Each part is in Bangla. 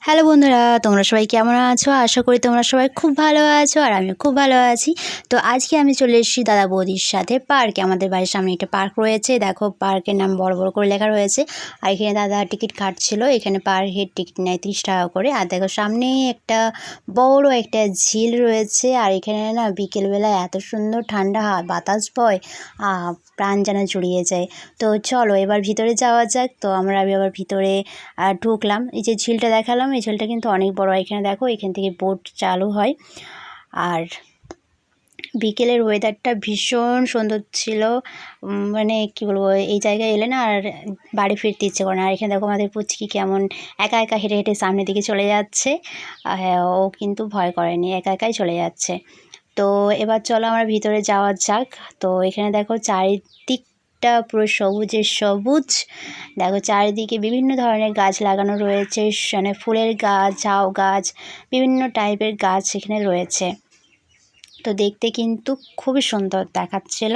হ্যালো বন্ধুরা, তোমরা সবাই কেমন আছো? আশা করি তোমরা সবাই খুব ভালো আছো আর আমি খুব ভালো আছি। তো আজকে আমি চলে এসেছি দাদা বৌদির সাথে পার্কে। আমাদের বাড়ির সামনে একটা পার্ক রয়েছে। দেখো, পার্কের নাম বড় বড় করে লেখা রয়েছে। আর এখানে দাদা টিকিট কাটছিল। এখানে পার হেড টিকিট নেয় তিরিশ টাকা করে। আর দেখো, সামনেই একটা বড় একটা ঝিল রয়েছে। আর এখানে না বিকেলবেলা এত সুন্দর ঠান্ডা হা- বাতাস বয় প্রাণ যেন জুড়িয়ে যায়। তো চলো, এবার ভিতরে যাওয়া যাক। তো আমরা আমি আবার ভিতরে ঢুকলাম। এই যে ঝিলটা দেখালাম এই ঝিলটা কিন্তু অনেক বড়। এখানে দেখো, এখান থেকে বোট চালু হয়। আর বিকেলের ওয়েদারটা ভীষণ সুন্দর ছিল। মানে কি বলব, এই জায়গায় এলে না আর বাড়ি ফিরতে ইচ্ছে করে না। আর এখানে দেখো আমাদের পুচকি কেমন একা একা হেঁটে হেঁটে সামনের দিকে চলে যাচ্ছে। ও কিন্তু ভয় করেনি, একা একাই চলে যাচ্ছে। তো এবার চলো আমরা ভিতরে যাওয়া যাক। তো এখানে দেখো চারিদিকটা পুরো সবুজের সবুজ। দেখো চারিদিকে বিভিন্ন ধরনের গাছ লাগানো রয়েছে মানে ফুলের গাছ, ঝাউ গাছ, বিভিন্ন টাইপের গাছ এখানে রয়েছে। তো দেখতে কিন্তু খুবই সুন্দর দেখাচ্ছিল।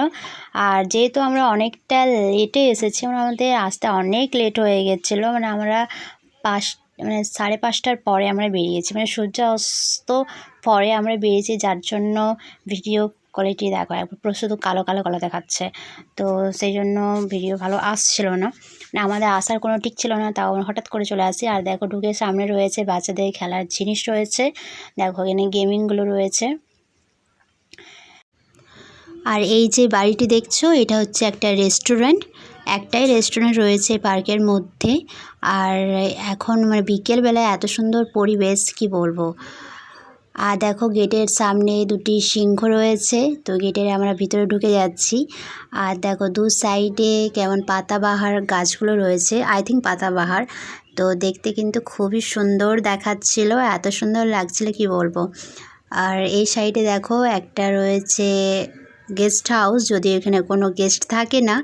আর যেহেতু আমরা অনেকটা লেটে এসেছি মানে আমাদের আসতে অনেক লেট হয়ে গেছিল মানে আমরা পাঁচ মানে সাড়ে পাঁচটার পরে আমরা বেরিয়েছি মানে সূর্যাস্ত পরে আমরা বেরিয়েছি, যার জন্য ভিডিও কোয়ালিটি দেখো, একবার শুধু কালো কালো কালো দেখাচ্ছে। তো সেই জন্য ভিডিও ভালো আসছিল না। মানে আমাদের আসার কোনো ঠিক ছিল না, তাও হঠাৎ করে চলে আসি। আর দেখো ঢুকে সামনে রয়েছে বাচ্চাদের খেলার জিনিস রয়েছে। দেখো এখানে গেমিংগুলো রয়েছে। আর এই যে বাড়িটি দেখছ, এটা হচ্ছে একটা রেস্টুরেন্ট একটাই রেস্টুরেন্ট রয়েছে পার্কের মধ্যে। আর এখন মানে বিকেলবেলায় এত সুন্দর পরিবেশ, কি বলব? আর দেখো গেটের সামনে দুটি সিংহ রয়েছে, তো গেটের আমরা ভিতরে ঢুকে যাচ্ছি। আর দেখো দু সাইডে কেমন পাতাবাহার গাছগুলো রয়েছে, আই থিঙ্ক পাতাবাহার। তো দেখতে কিন্তু খুবই সুন্দর দেখাচ্ছিল, এত সুন্দর লাগছিল কি বলব। আর এই সাইডে দেখো একটা রয়েছে গেস্ট হাউস, যদি এখানে কোনো গেস্ট থাকে না,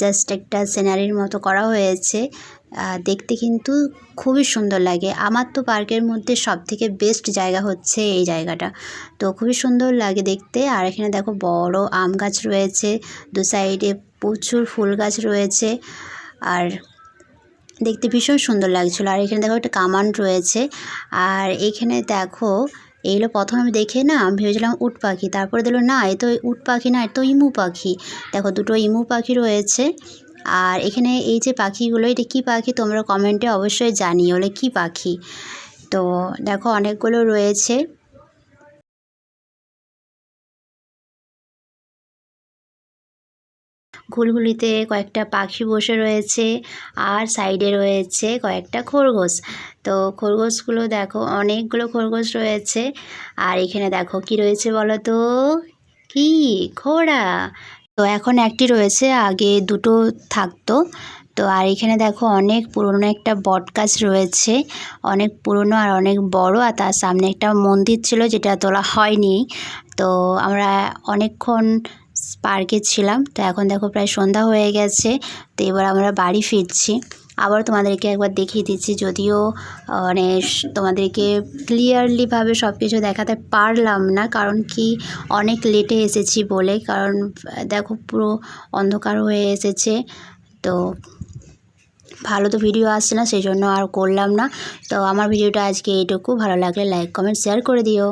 জাস্ট একটা সিনারির মতো করা হয়েছে। দেখতে কিন্তু খুবই সুন্দর লাগে। আমার তো পার্কের মধ্যে সব থেকে বেস্ট জায়গা হচ্ছে এই জায়গাটা। তো খুবই সুন্দর লাগে দেখতে। আর এখানে দেখো বড় আম গাছ রয়েছে, দু সাইডে প্রচুর ফুল গাছ রয়েছে। আর দেখতে ভীষণ সুন্দর লাগছিল। আর এখানে দেখো একটা কামান রয়েছে। আর এখানে দেখো, এইগুলো প্রথম আমি দেখে না আমি ভেবেছিলাম উট পাখি। তারপরে দিল না, এ তো উট পাখি না, এ তো ইমু পাখি। দেখো, দুটো ইমু পাখি রয়েছে। আর এখানে এই যে পাখিগুলো, এটা কী পাখি তোমরা কমেন্টে অবশ্যই জানিও ওলে কী পাখি। তো দেখো অনেকগুলো রয়েছে। ঘুলঘুলিতে কয়েকটা পাখি বসে রয়েছে আর সাইডে রয়েছে কয়েকটা খরগোশ। তো খরগোশগুলো দেখো, অনেকগুলো খরগোশ রয়েছে। আর এখানে দেখো কি রয়েছে বলো তো? কি? ঘোড়া। তো এখন একটি রয়েছে, আগে দুটো থাকতো। তো আর এখানে দেখো অনেক পুরনো একটা বট গাছ রয়েছে, অনেক পুরনো আর অনেক বড়, আর তার সামনে একটা মন্দির ছিল যেটা তোলা হয়নি। তো আমরা অনেকক্ষণ পার্কে ছিলাম, তো এখন দেখো প্রায় সন্ধ্যা হয়ে গেছে, তো এবার আমরা বাড়ি ফিরছি। আবার তোমাদেরকে একবার দেখিয়ে দিচ্ছি, যদিও মানে তোমাদেরকে ক্লিয়ারলিভাবে সব কিছু দেখাতে পারলাম না, কারণ কি অনেক লেটে এসেছি বলে, কারণ দেখো পুরো অন্ধকার হয়ে এসেছে, তো ভালো তো ভিডিও আসছে না সেই জন্য আর করলাম না, তো আমার ভিডিওটা আজকে এইটুকু, ভালো লাগলে লাইক কমেন্ট শেয়ার করে দিও।